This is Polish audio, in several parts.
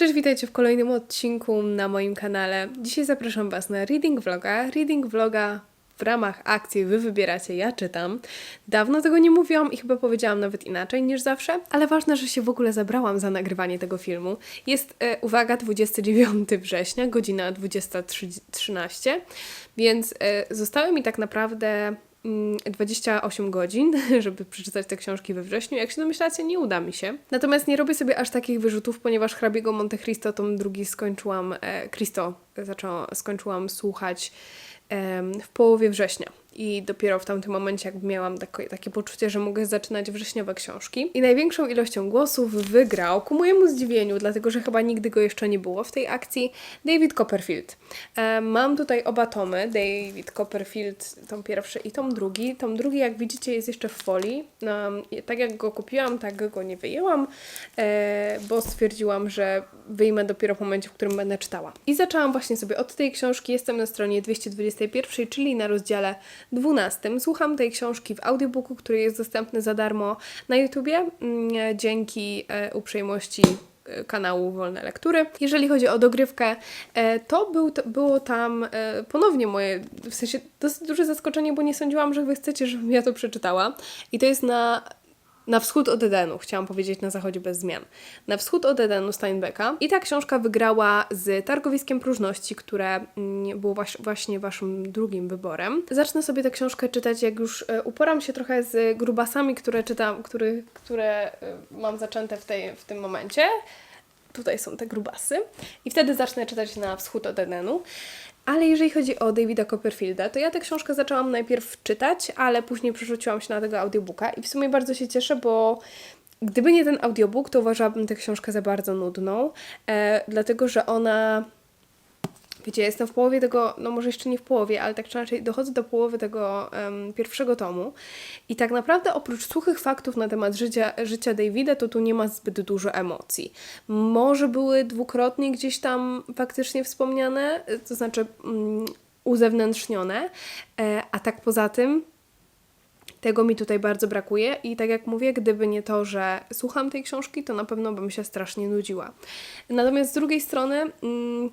Cześć, witajcie w kolejnym odcinku na moim kanale. Dzisiaj zapraszam Was na reading vloga. Reading vloga w ramach akcji Wy wybieracie, ja czytam. Dawno tego nie mówiłam i chyba powiedziałam nawet inaczej niż zawsze, ale ważne, że się w ogóle zabrałam za nagrywanie tego filmu. Jest, e, uwaga, 29 września, godzina 20.13, więc e, zostały mi tak naprawdę 28 godzin, żeby przeczytać te książki we wrześniu. Jak się domyślacie, nie uda mi się. Natomiast nie robię sobie aż takich wyrzutów, ponieważ hrabiego Monte Cristo tom drugi skończyłam, e, Cristo zaczęłam, skończyłam słuchać em, w połowie września. I dopiero w tamtym momencie jakby miałam takie, takie poczucie, że mogę zaczynać wrześniowe książki. I największą ilością głosów wygrał, ku mojemu zdziwieniu, dlatego że chyba nigdy go jeszcze nie było w tej akcji, David Copperfield. E, mam tutaj oba tomy, David Copperfield, tom pierwszy i tom drugi. Tom drugi, jak widzicie, jest jeszcze w folii. Tak jak go kupiłam, tak go nie wyjęłam, e, bo stwierdziłam, że wyjmę dopiero w momencie, w którym będę czytała. I zaczęłam właśnie sobie od tej książki. Jestem na stronie 221, czyli na rozdziale 12. Słucham tej książki w audiobooku, który jest dostępny za darmo na YouTubie mm, dzięki e, uprzejmości e, kanału Wolne Lektury. Jeżeli chodzi o dogrywkę, e, to, był, to było tam ponownie moje, w sensie dosyć duże zaskoczenie, bo nie sądziłam, że Wy chcecie, żebym ja to przeczytała. I to jest na na wschód od Edenu, chciałam powiedzieć na zachodzie bez zmian. Na wschód od Edenu Steinbecka. I ta książka wygrała z Targowiskiem Próżności, które mm, było właśnie waszym drugim wyborem. Zacznę sobie tę książkę czytać, jak już e, uporam się trochę z grubasami, które czytam, który, które e, mam zaczęte w, tej, w tym momencie. Tutaj są te grubasy. I wtedy zacznę czytać na wschód od Edenu. Ale jeżeli chodzi o Davida Copperfielda, to ja tę książkę zaczęłam najpierw czytać, ale później przerzuciłam się na tego audiobooka i w sumie bardzo się cieszę, bo gdyby nie ten audiobook, to uważałabym tę książkę za bardzo nudną, e, dlatego że ona Wiecie, jestem w połowie tego, no może jeszcze nie w połowie, ale tak czy inaczej dochodzę do połowy tego em, pierwszego tomu i tak naprawdę oprócz suchych faktów na temat życia, życia Davida, to tu nie ma zbyt dużo emocji. Może były dwukrotnie gdzieś tam faktycznie wspomniane, y, to znaczy mm, uzewnętrznione, e, a tak poza tym tego mi tutaj bardzo brakuje i tak jak mówię, gdyby nie to, że słucham tej książki, to na pewno bym się strasznie nudziła. Natomiast z drugiej strony... Mm,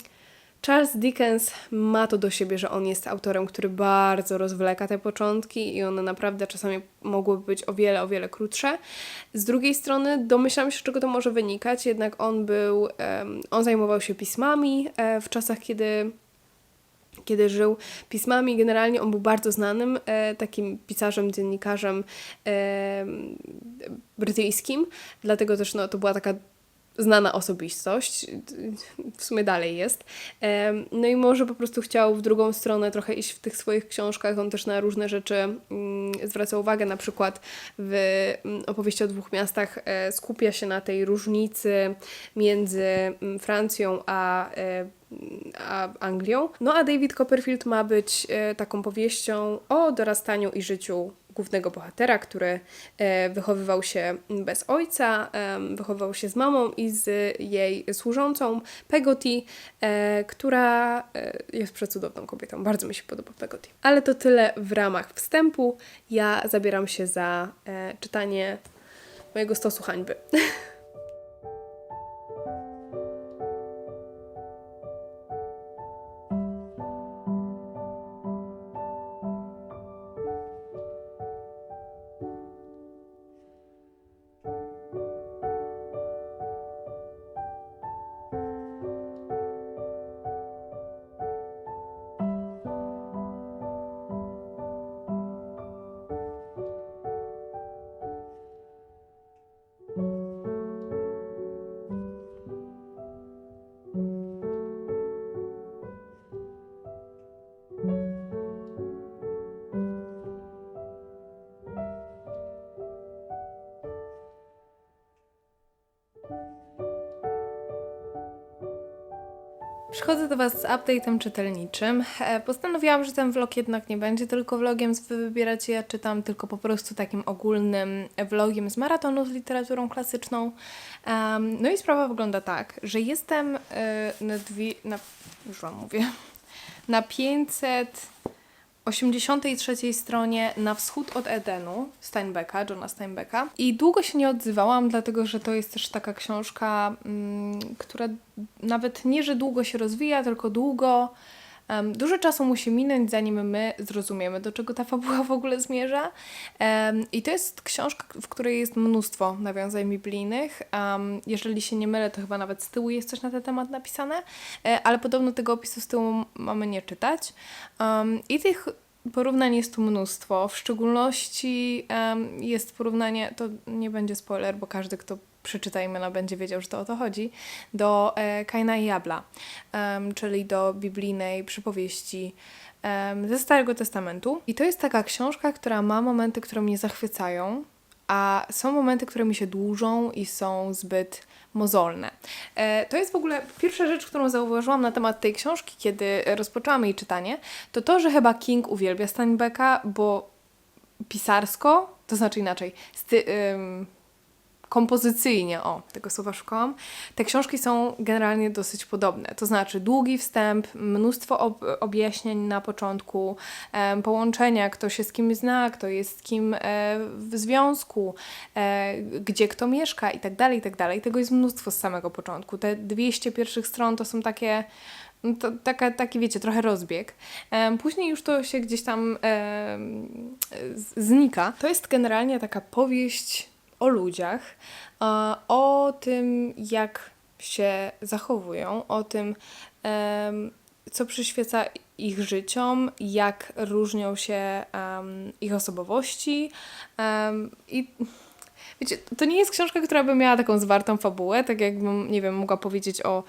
Charles Dickens ma to do siebie, że on jest autorem, który bardzo rozwleka te początki i one naprawdę czasami mogłyby być o wiele, o wiele krótsze. Z drugiej strony domyślam się, z czego to może wynikać, jednak on był, on zajmował się pismami e, w czasach, kiedy kiedy żył pismami. Generalnie on był bardzo znanym e, takim pisarzem, dziennikarzem e, brytyjskim, dlatego też no, to była taka znana osobistość, w sumie dalej jest. No i może po prostu chciał w drugą stronę trochę iść w tych swoich książkach. On też na różne rzeczy mm, zwraca uwagę, na przykład w mm, opowieści o dwóch miastach e, skupia się na tej różnicy między mm, Francją a e, a Anglią. No a David Copperfield ma być e, taką powieścią o dorastaniu i życiu głównego bohatera, który e, wychowywał się bez ojca, e, wychowywał się z mamą i z jej służącą Peggy, e, która jest przecudowną kobietą. Bardzo mi się podoba Peggy. Ale to tyle w ramach wstępu. Ja zabieram się za czytanie mojego stosu hańby. Przychodzę do Was z update'em czytelniczym. E, Postanowiłam, że ten vlog jednak nie będzie tylko vlogiem z Wy wybieracie, ja czytam, tylko po prostu takim ogólnym vlogiem z maratonu z literaturą klasyczną. No i sprawa wygląda tak, że jestem e, na dwie, na, już Wam mówię, na 500 83 stronie Na wschód od Edenu Steinbecka, Johna Steinbecka. I długo się nie odzywałam, dlatego że to jest też taka książka, mm, która nawet nie, że długo się rozwija, tylko długo. Dużo czasu musi minąć, zanim my zrozumiemy, do czego ta fabuła w ogóle zmierza. I to jest książka, w której jest mnóstwo nawiązań biblijnych. Jeżeli się nie mylę, to chyba nawet z tyłu jest coś na ten temat napisane, e, ale podobno tego opisu z tyłu mamy nie czytać. Um, I tych porównań jest tu mnóstwo. W szczególności em, jest porównanie, to nie będzie spoiler, bo każdy, kto przeczyta imiona, będzie wiedział, że to o to chodzi, do e, Kaina i Jabla, czyli do biblijnej przypowieści ze Starego Testamentu. I to jest taka książka, która ma momenty, które mnie zachwycają, a są momenty, które mi się dłużą i są zbyt mozolne. E, to jest w ogóle pierwsza rzecz, którą zauważyłam na temat tej książki, kiedy rozpoczęłam jej czytanie, to to, że chyba King uwielbia Steinbecka, bo pisarsko, to znaczy inaczej, sty, ym, kompozycyjnie, o, tego słowa szukałam, te książki są generalnie dosyć podobne. To znaczy długi wstęp, mnóstwo ob objaśnień na początku, em, połączenia, kto się z kim zna, kto jest z kim e, w związku, e, gdzie kto mieszka i tak dalej, i tak dalej. Tego jest mnóstwo z samego początku. Te 200 pierwszych stron to są takie no to taka, taki, wiecie, trochę rozbieg. Później już to się gdzieś tam z- znika. To jest generalnie taka powieść o ludziach, e, o tym, jak się zachowują, o tym, co przyświeca ich życiom, jak różnią się ich osobowości. I wiecie, to nie jest książka, która by miała taką zwartą fabułę, tak jakbym, nie wiem, mogła powiedzieć o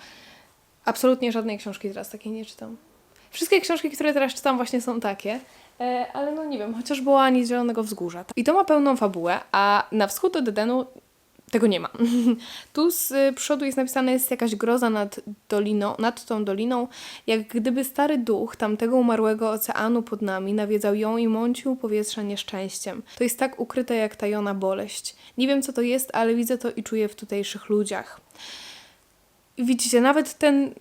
absolutnie żadnej książki teraz takiej nie czytam. Wszystkie książki, które teraz czytam, właśnie są takie. E, ale no nie wiem, chociaż była ani Zielonego Wzgórza. I to ma pełną fabułę, a na wschód od Edenu tego nie ma. tu z przodu jest napisane, jest jakaś groza nad doliną, nad tą doliną, jak gdyby stary duch tamtego umarłego oceanu pod nami nawiedzał ją i mącił powietrze nieszczęściem. To jest tak ukryte jak tajona boleść. Nie wiem co to jest, ale widzę to i czuję w tutejszych ludziach. Widzicie, nawet ten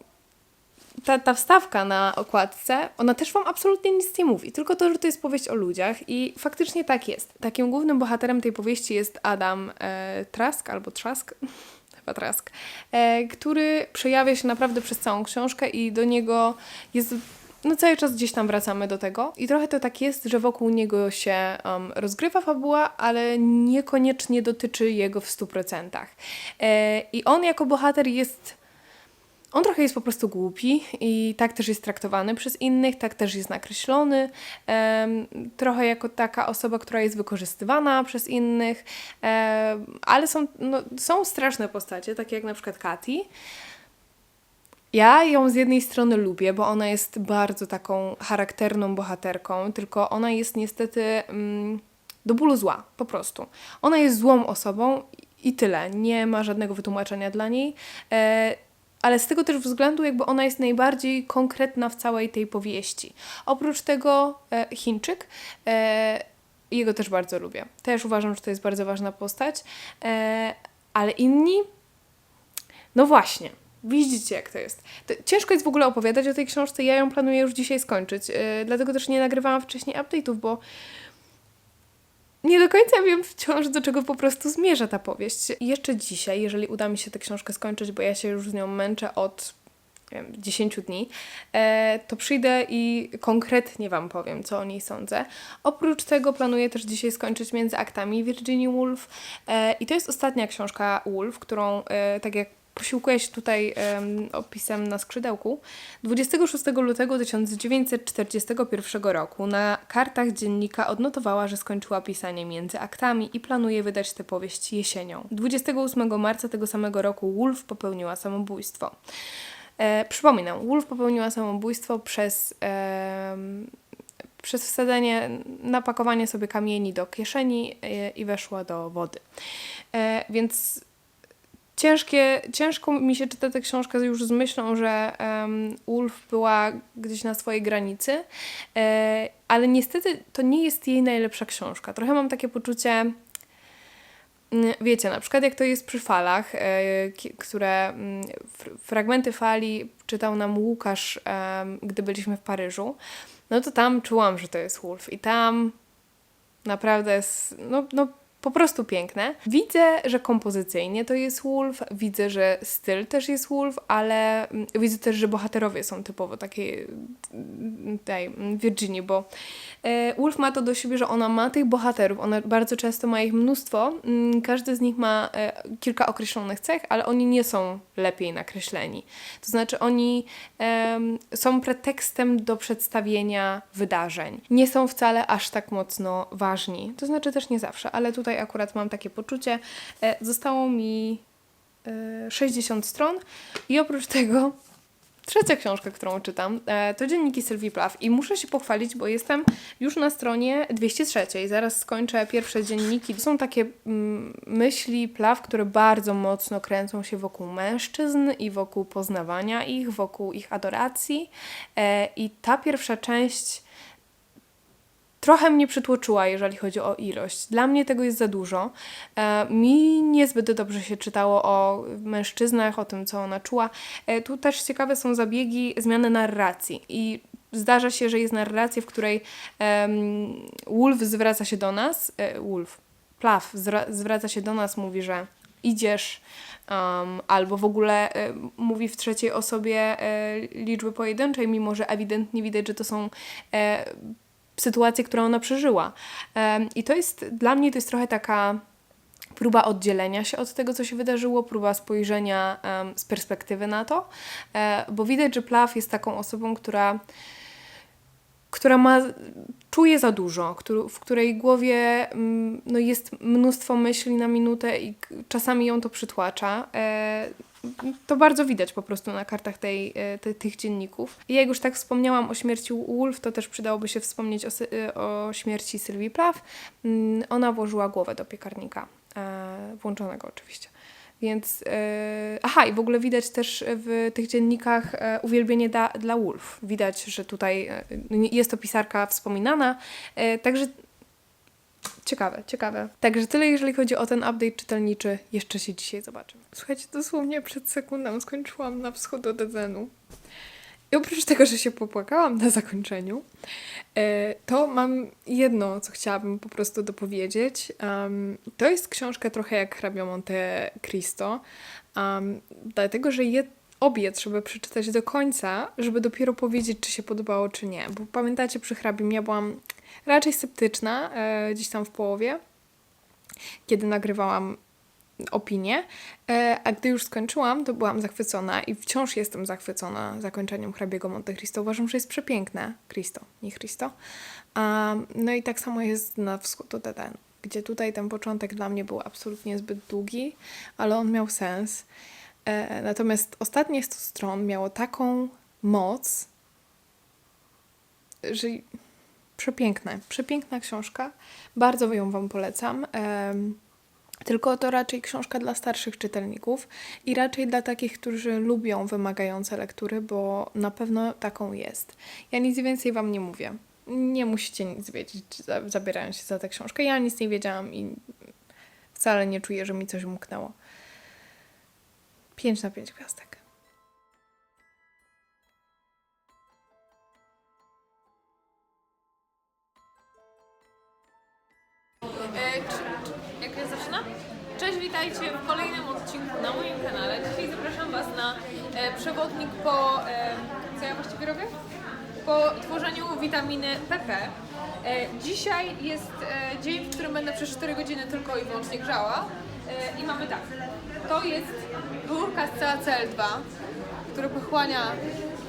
ta, ta wstawka na okładce, ona też Wam absolutnie nic nie mówi, tylko to, że to jest powieść o ludziach i faktycznie tak jest. Takim głównym bohaterem tej powieści jest Adam e, Trask albo Trask, chyba Trask, e, który przejawia się naprawdę przez całą książkę i do niego jest no cały czas gdzieś tam wracamy do tego. I trochę to tak jest, że wokół niego się um, rozgrywa fabuła, ale niekoniecznie dotyczy jego w 100%. E, I on jako bohater jest on trochę jest po prostu głupi i tak też jest traktowany przez innych, tak też jest nakreślony. trochę jako taka osoba, która jest wykorzystywana przez innych, ale są, no, są straszne postacie, takie jak na przykład Kati. Ja ją z jednej strony lubię, bo ona jest bardzo taką charakterną bohaterką, tylko ona jest niestety mm, do bólu zła, po prostu. Ona jest złą osobą i tyle. Nie ma żadnego wytłumaczenia dla niej. E, ale z tego też względu, jakby ona jest najbardziej konkretna w całej tej powieści. Oprócz tego e, Chińczyk, e, jego też bardzo lubię. Też uważam, że to jest bardzo ważna postać, e, ale inni, no właśnie. Widzicie, jak to jest. To ciężko jest w ogóle opowiadać o tej książce. Ja ją planuję już dzisiaj skończyć. E, dlatego też nie nagrywałam wcześniej update'ów, bo nie do końca wiem wciąż, do czego po prostu zmierza ta powieść. Jeszcze dzisiaj, jeżeli uda mi się tę książkę skończyć, bo ja się już z nią męczę od wiem, 10 dni, e, to przyjdę i konkretnie Wam powiem, co o niej sądzę. Oprócz tego planuję też dzisiaj skończyć między aktami Virginia Woolf e, i to jest ostatnia książka Woolf, którą, e, tak jak posiłkuję się tutaj em, opisem na skrzydełku. 26 lutego 1941 roku na kartach dziennika odnotowała, że skończyła pisanie między aktami i planuje wydać tę powieść jesienią. 28 marca tego samego roku Woolf popełniła samobójstwo. E, przypominam, Wolf popełniła samobójstwo przez, em, przez wsadzenie, napakowanie sobie kamieni do kieszeni e, i weszła do wody. E, więc ciężkie, ciężko mi się czyta tę książkę już z myślą, że um, Wolf była gdzieś na swojej granicy, e, ale niestety to nie jest jej najlepsza książka. Trochę mam takie poczucie, Mm, Wiecie, na przykład jak to jest przy falach, e, które mm, fr- fragmenty fali czytał nam Łukasz, gdy byliśmy w Paryżu. no to tam czułam, że to jest Wolf. I tam naprawdę jest, no, no po prostu piękne. Widzę, że kompozycyjnie to jest Wolf, widzę, że styl też jest Wolf, ale mm, widzę też, że bohaterowie są typowo takie mm, tej mm, Virginii, bo e, Wolf ma to do siebie, że ona ma tych bohaterów, ona bardzo często ma ich mnóstwo, każdy z nich ma e, kilka określonych cech, ale oni nie są lepiej nakreśleni. To znaczy oni są pretekstem do przedstawienia wydarzeń. Nie są wcale aż tak mocno ważni. To znaczy też nie zawsze, ale tutaj akurat mam takie poczucie. E, zostało mi e, 60 stron i oprócz tego trzecia książka, którą czytam, e, to dzienniki Sylwii Plaw i muszę się pochwalić, bo jestem już na stronie 203. Zaraz skończę pierwsze dzienniki. To są takie mm, myśli Plaw, które bardzo mocno kręcą się wokół mężczyzn i wokół poznawania ich, wokół ich adoracji. E, I ta pierwsza część trochę mnie przytłoczyła, jeżeli chodzi o ilość. Dla mnie tego jest za dużo. E, mi niezbyt dobrze się czytało o mężczyznach, o tym, co ona czuła. E, tu też ciekawe są zabiegi zmiany narracji i zdarza się, że jest narracja, w której Wolf zwraca się do nas, e, Wolf, Plaw zwraca się do nas, mówi, że idziesz, um, albo w ogóle e, mówi w trzeciej osobie e, liczby pojedynczej, mimo że ewidentnie widać, że to są e, sytuację, którą ona przeżyła. I to jest, dla mnie to jest trochę taka próba oddzielenia się od tego, co się wydarzyło, próba spojrzenia z perspektywy na to, e, bo widać, że Plaw jest taką osobą, która która ma, czuje za dużo, w której głowie no, jest mnóstwo myśli na minutę i czasami ją to przytłacza. To bardzo widać po prostu na kartach tej, e, te, tych dzienników. I jak już tak wspomniałam o śmierci Wolf, to też przydałoby się wspomnieć o, e, o śmierci Sylwii Plaw. Mm, Ona włożyła głowę do piekarnika, e, włączonego oczywiście. Więc, aha, i w ogóle widać też w tych dziennikach uwielbienie da, dla Wolf. Widać, że tutaj jest to pisarka wspominana, także ciekawe, ciekawe. Także tyle, jeżeli chodzi o ten update czytelniczy. Jeszcze się dzisiaj zobaczymy. Słuchajcie, dosłownie przed sekundą skończyłam na wschód od Edzenu. I oprócz tego, że się popłakałam na zakończeniu, e, to mam jedno, co chciałabym po prostu dopowiedzieć. Um, to jest książka trochę jak Hrabia Monte Cristo, um, dlatego, że je, obie trzeba przeczytać do końca, żeby dopiero powiedzieć, czy się podobało, czy nie. Bo pamiętacie, przy Hrabim ja byłam raczej sceptyczna e, gdzieś tam w połowie, kiedy nagrywałam opinię, e, a gdy już skończyłam, to byłam zachwycona i wciąż jestem zachwycona zakończeniem hrabiego Monte Cristo. Uważam, że jest przepiękne. Cristo, nie Cristo. No i tak samo jest na wschód od Edenu, gdzie tutaj ten początek dla mnie był absolutnie zbyt długi, ale on miał sens. E, natomiast ostatnie 100 stron miało taką moc, że przepiękne, przepiękna książka. Bardzo ją Wam polecam. Tylko to raczej książka dla starszych czytelników i raczej dla takich, którzy lubią wymagające lektury, bo na pewno taką jest. Ja nic więcej Wam nie mówię. Nie musicie nic wiedzieć, za- zabierając się za tę książkę. Ja nic nie wiedziałam i wcale nie czuję, że mi coś umknęło. 5 na 5 gwiazdek. E, czy, jak ja zaczynam? Cześć, witajcie w kolejnym odcinku na moim kanale. Dzisiaj zapraszam Was na e, przewodnik po, e, co ja właściwie robię? Po tworzeniu witaminy PP. E, dzisiaj jest e, dzień, w którym będę przez 4 godziny tylko i wyłącznie grzała. E, I mamy tak, to jest rurka z CaCl2, który pochłania,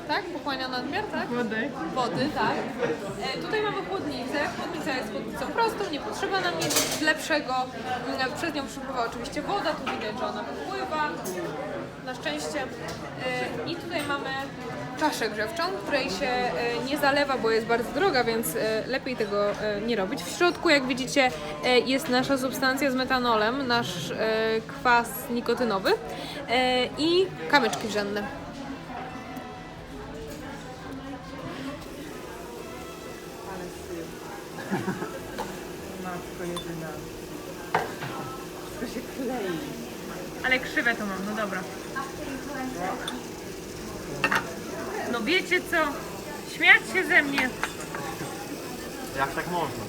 tak? Pochłania nadmiar, tak? Wody. wody, tak. E, tutaj mamy chłodnicę. Chłodnica jest chłodnicą prostą, nie potrzeba nam nic lepszego. Mm, Przez nią przepływa oczywiście woda, tu widać, że ona pływa. Na szczęście. E, I tutaj mamy czaszę grzewczą, której się e, nie zalewa, bo jest bardzo droga, więc e, lepiej tego e, nie robić. W środku, jak widzicie, jest nasza substancja z metanolem, nasz kwas nikotynowy i kamyczki rzenne. Matko jedyna. Wszystko się klei. Ale krzywe to mam, no dobra. No wiecie co? Śmiać się ze mnie. Jak tak można?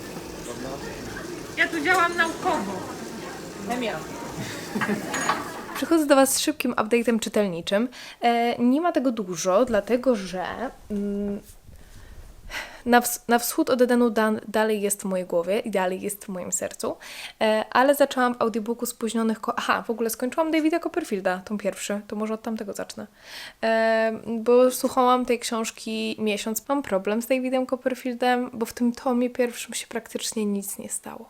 Ja tu działam naukowo. Chemia. Przychodzę do Was z szybkim update'em czytelniczym. E, nie ma tego dużo, dlatego że mm, na, na wschód od Edenu dan- dalej jest w mojej głowie i dalej jest w moim sercu, e, ale zaczęłam w audiobooku spóźnionych... Aha, w ogóle skończyłam Davida Copperfielda, tą pierwszy, to może od tamtego zacznę. E, bo słuchałam tej książki miesiąc. Mam problem z Davidem Copperfieldem, bo w tym tomie pierwszym się praktycznie nic nie stało.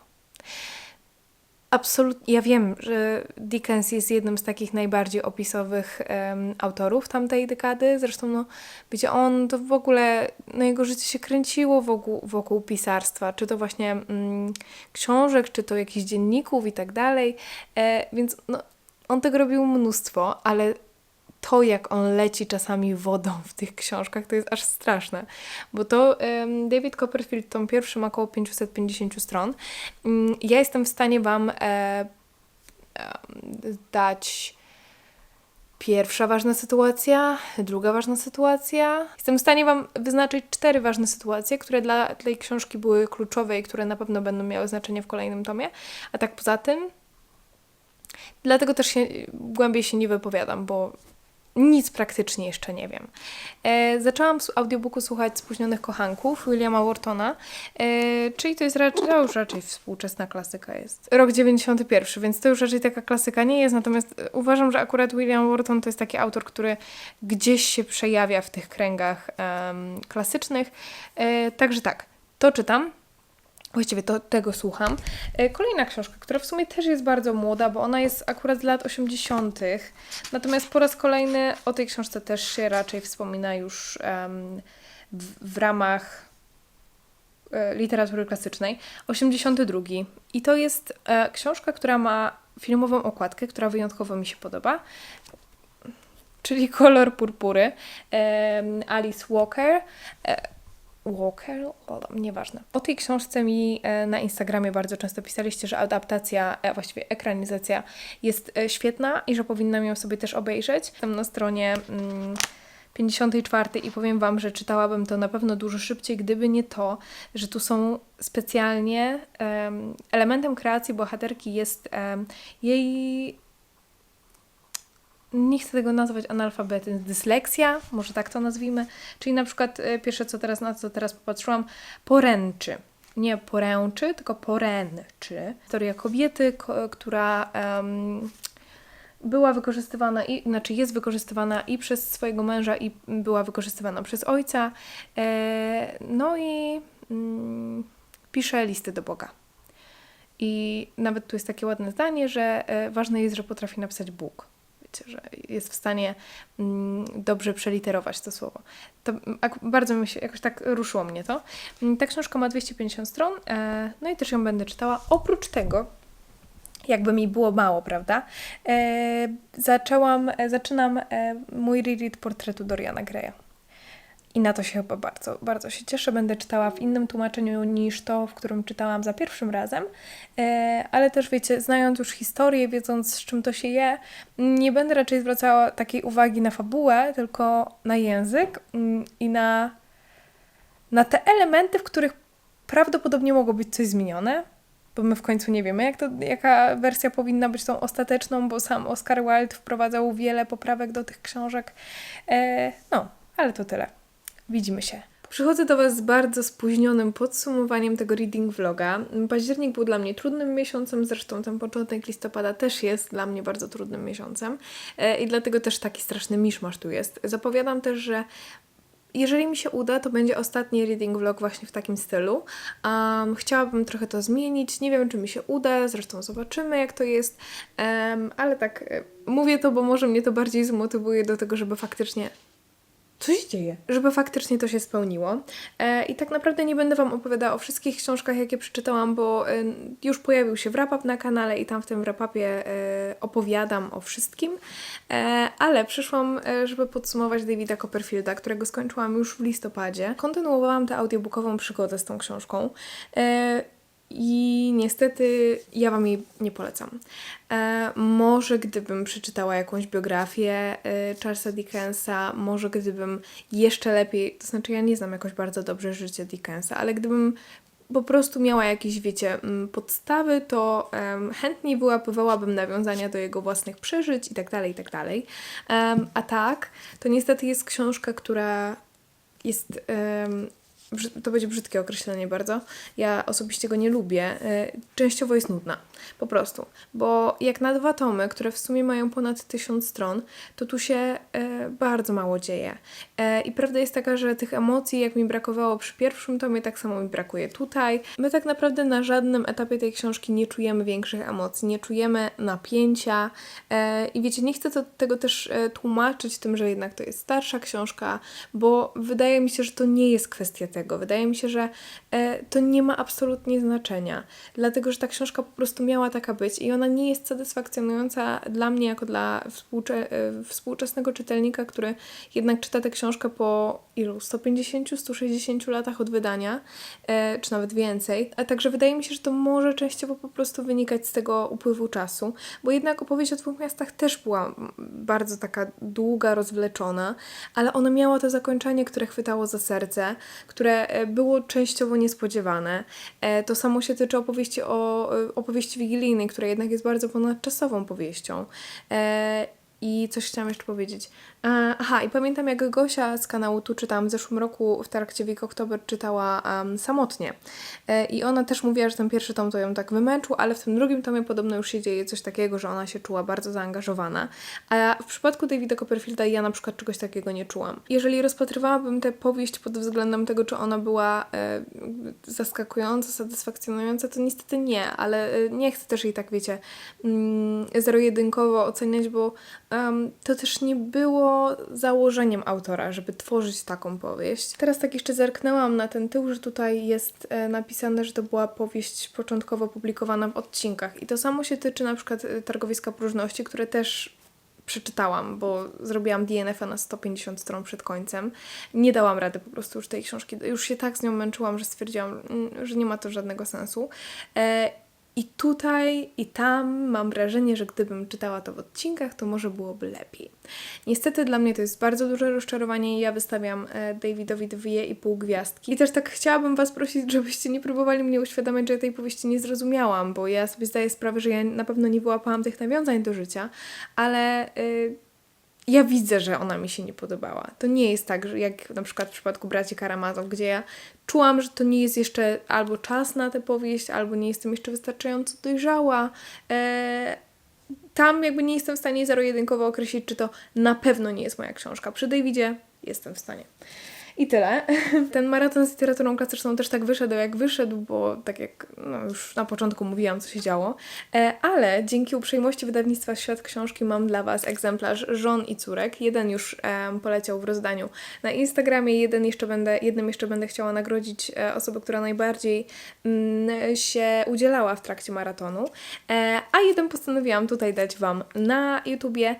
Absolutnie, ja wiem, że Dickens jest jednym z takich najbardziej opisowych em, autorów tamtej dekady. Zresztą, no, wiecie, on to w ogóle, no jego życie się kręciło wokół, wokół pisarstwa, czy to właśnie mm, książek, czy to jakichś dzienników i tak dalej. E, więc no, on tego robił mnóstwo, ale to, jak on leci czasami wodą w tych książkach, to jest aż straszne. Bo to em, David Copperfield, tą pierwszy ma około 550 stron. Mm, Ja jestem w stanie Wam e, dać pierwsza ważna sytuacja, druga ważna sytuacja. Jestem w stanie Wam wyznaczyć cztery ważne sytuacje, które dla tej książki były kluczowe i które na pewno będą miały znaczenie w kolejnym tomie. A tak poza tym, dlatego też się, głębiej się nie wypowiadam, bo nic praktycznie jeszcze nie wiem. E, zaczęłam z audiobooku słuchać Spóźnionych Kochanków Williama Whartona, e, czyli to jest raczej, to już raczej współczesna klasyka jest. Rok 91, więc to już raczej taka klasyka nie jest, natomiast e, uważam, że akurat William Wharton to jest taki autor, który gdzieś się przejawia w tych kręgach em, klasycznych. E, także tak, to czytam. Właściwie to tego słucham. E, Kolejna książka, która w sumie też jest bardzo młoda, bo ona jest akurat z lat 80. Natomiast po raz kolejny o tej książce też się raczej wspomina już em, w, w ramach e, literatury klasycznej. 82. I to jest e, książka, która ma filmową okładkę, która wyjątkowo mi się podoba. Czyli kolor purpury. Em, Alice Walker. E, Walker? Nieważne. O tej książce mi e, na Instagramie bardzo często pisaliście, że adaptacja, a właściwie ekranizacja jest e, świetna i że powinnam ją sobie też obejrzeć. Jestem na stronie mm, 54 i powiem Wam, że czytałabym to na pewno dużo szybciej, gdyby nie to, że tu są specjalnie em, elementem kreacji bohaterki jest jej nie chcę tego nazwać analfabetyzm, dysleksia, może tak to nazwijmy, czyli na przykład e, pierwsze co teraz, na co teraz popatrzyłam, poręczy. Nie poręczy, tylko poręczy. Historia kobiety, ko- która em, była wykorzystywana, i, znaczy jest wykorzystywana i przez swojego męża, i była wykorzystywana przez ojca. E, no i mm, pisze listy do Boga. I nawet tu jest takie ładne zdanie, że e, ważne jest, że potrafi napisać Bóg. Wiecie, że jest w stanie mm, dobrze przeliterować to słowo. To bardzo mi się, jakoś tak ruszyło mnie to. Mm, Ta książka ma 250 stron, e, no i też ją będę czytała. Oprócz tego, jakby mi było mało, prawda? E, zaczęłam, e, zaczynam mój reread portretu Doriana Greya. I na to się chyba bardzo, bardzo się cieszę. Będę czytała w innym tłumaczeniu niż to, w którym czytałam za pierwszym razem. E, ale też wiecie, znając już historię, wiedząc z czym to się je, nie będę raczej zwracała takiej uwagi na fabułę, tylko na język mm, i na, na te elementy, w których prawdopodobnie mogło być coś zmienione. Bo my w końcu nie wiemy, jak to, jaka wersja powinna być tą ostateczną, bo sam Oscar Wilde wprowadzał wiele poprawek do tych książek. E, no, ale to tyle. Widzimy się. Przychodzę do Was z bardzo spóźnionym podsumowaniem tego reading vloga. Październik był dla mnie trudnym miesiącem, zresztą ten początek listopada też jest dla mnie bardzo trudnym miesiącem e, i dlatego też taki straszny miszmasz tu jest. Zapowiadam też, że jeżeli mi się uda, to będzie ostatni reading vlog właśnie w takim stylu. Um, chciałabym trochę to zmienić. Nie wiem, czy mi się uda, zresztą zobaczymy, jak to jest. Em, ale tak, e, mówię to, bo może mnie to bardziej zmotywuje do tego, żeby faktycznie Co się dzieje? żeby faktycznie to się spełniło. E, I tak naprawdę nie będę Wam opowiadała o wszystkich książkach, jakie przeczytałam, bo e, już pojawił się wrap-up na kanale i tam w tym wrap-upie e, opowiadam o wszystkim. E, ale przyszłam, e, żeby podsumować Davida Copperfielda, którego skończyłam już w listopadzie. Kontynuowałam tę audiobookową przygodę z tą książką. E, i niestety ja Wam jej nie polecam. E, może gdybym przeczytała jakąś biografię e, Charlesa Dickensa, może gdybym jeszcze lepiej, to znaczy ja nie znam jakoś bardzo dobrze życia Dickensa, ale gdybym po prostu miała jakieś, wiecie, mm, podstawy, to em, chętniej wyłapywałabym nawiązania do jego własnych przeżyć i tak dalej, i tak dalej. A tak, to niestety jest książka, która jest. To będzie brzydkie określenie bardzo. Ja osobiście go nie lubię. E, Częściowo jest nudna. Po prostu. Bo jak na dwa tomy, które w sumie mają ponad tysiąc stron, to tu się e, bardzo mało dzieje. E, I prawda jest taka, że tych emocji, jak mi brakowało przy pierwszym tomie, tak samo mi brakuje tutaj. My tak naprawdę na żadnym etapie tej książki nie czujemy większych emocji, nie czujemy napięcia. I wiecie, nie chcę to, tego też tłumaczyć tym, że jednak to jest starsza książka, bo wydaje mi się, że to nie jest kwestia tego. Wydaje mi się, że e, to nie ma absolutnie znaczenia, dlatego że ta książka po prostu miała taka być i ona nie jest satysfakcjonująca dla mnie, jako dla współcze- e, współczesnego czytelnika, który jednak czyta tę książkę po ilu? 150-160 latach od wydania, e, czy nawet więcej. A także wydaje mi się, że to może częściowo po prostu wynikać z tego upływu czasu, bo jednak opowieść o dwóch miastach też była bardzo taka długa, rozwleczona, ale ona miała to zakończenie, które chwytało za serce, które e, było częściowo niespodziewane. E, To samo się tyczy opowieści o e, opowieści wigilijnej, która jednak jest bardzo ponadczasową powieścią. I coś chciałam jeszcze powiedzieć. E, Aha, i pamiętam jak Gosia z kanału Tu Czytam w zeszłym roku w trakcie Week Oktober czytała um, samotnie. E, I ona też mówiła, że ten pierwszy tom to ją tak wymęczył, ale w tym drugim tomie podobno już się dzieje coś takiego, że ona się czuła bardzo zaangażowana. A w przypadku Davida Copperfielda ja na przykład czegoś takiego nie czułam. Jeżeli rozpatrywałabym tę powieść pod względem tego, czy ona była e, zaskakująca, satysfakcjonująca, to niestety nie, ale e, nie chcę też jej tak, wiecie, mm, zero-jedynkowo oceniać, bo em, to też nie było założeniem autora, żeby tworzyć taką powieść. Teraz tak jeszcze zerknęłam na ten tył, że tutaj jest e, napisane, że to była powieść początkowo publikowana w odcinkach. I to samo się tyczy na przykład e, Targowiska Próżności, które też przeczytałam, bo zrobiłam DNF-a na 150 stron przed końcem. Nie dałam rady po prostu już tej książki. Już się tak z nią męczyłam, że stwierdziłam, mm, że nie ma to żadnego sensu. E, I tutaj i tam mam wrażenie, że gdybym czytała to w odcinkach, to może byłoby lepiej. Niestety dla mnie to jest bardzo duże rozczarowanie i ja wystawiam e, Davidowi dwie i pół gwiazdki. I też tak chciałabym Was prosić, żebyście nie próbowali mnie uświadamiać, że ja tej powieści nie zrozumiałam, bo ja sobie zdaję sprawę, że ja na pewno nie wyłapałam tych nawiązań do życia, ale... y, ja widzę, że ona mi się nie podobała. To nie jest tak, jak na przykład w przypadku braci Karamazow, gdzie ja czułam, że to nie jest jeszcze albo czas na tę powieść, albo nie jestem jeszcze wystarczająco dojrzała. E, tam jakby nie jestem w stanie zero-jedynkowo określić, czy to na pewno nie jest moja książka. Przy Davidzie jestem w stanie. I tyle. Ten maraton z literaturą klasyczną też tak wyszedł, jak wyszedł, bo tak jak no, już na początku mówiłam, co się działo. E, ale dzięki uprzejmości wydawnictwa Świat Książki mam dla Was egzemplarz żon i córek. Jeden już poleciał w rozdaniu na Instagramie, jeden jeszcze będę, jednym jeszcze będę chciała nagrodzić e, osobę, która najbardziej mm, się udzielała w trakcie maratonu. E, a jeden postanowiłam tutaj dać Wam na YouTubie.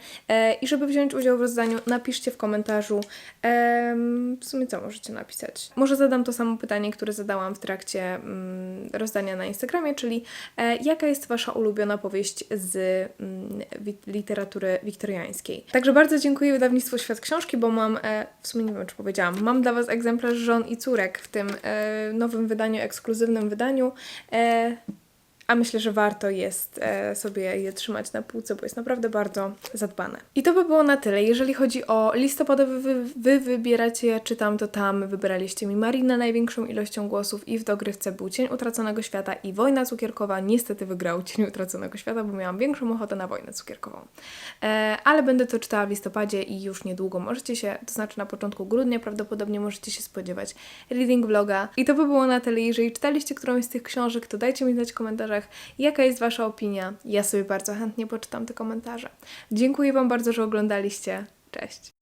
I żeby wziąć udział w rozdaniu, napiszcie w komentarzu. w sumie co możecie napisać? Może zadam to samo pytanie, które zadałam w trakcie mm, rozdania na Instagramie, czyli e, jaka jest Wasza ulubiona powieść z mm, literatury wiktoriańskiej? Także bardzo dziękuję wydawnictwu Świat Książki, bo mam, e, w sumie nie wiem czy powiedziałam, mam dla Was egzemplarz żon i córek w tym e, nowym wydaniu, ekskluzywnym wydaniu. E, a myślę, że warto jest e, sobie je trzymać na półce, bo jest naprawdę bardzo zadbane. I to by było na tyle. Jeżeli chodzi o listopadowy wy, wy wybieracie, ja czytam to tam, wybraliście mi Marinę największą ilością głosów i w dogrywce był Cień Utraconego Świata i Wojna Cukierkowa. Niestety wygrał Cień Utraconego Świata, bo miałam większą ochotę na Wojnę Cukierkową. E, ale będę to czytała w listopadzie i już niedługo możecie się, to znaczy na początku grudnia prawdopodobnie możecie się spodziewać reading vloga. I to by było na tyle. Jeżeli czytaliście którąś z tych książek, to dajcie mi znać w komentarzach, jaka jest Wasza opinia. Ja sobie bardzo chętnie poczytam te komentarze. Dziękuję Wam bardzo, że oglądaliście. Cześć!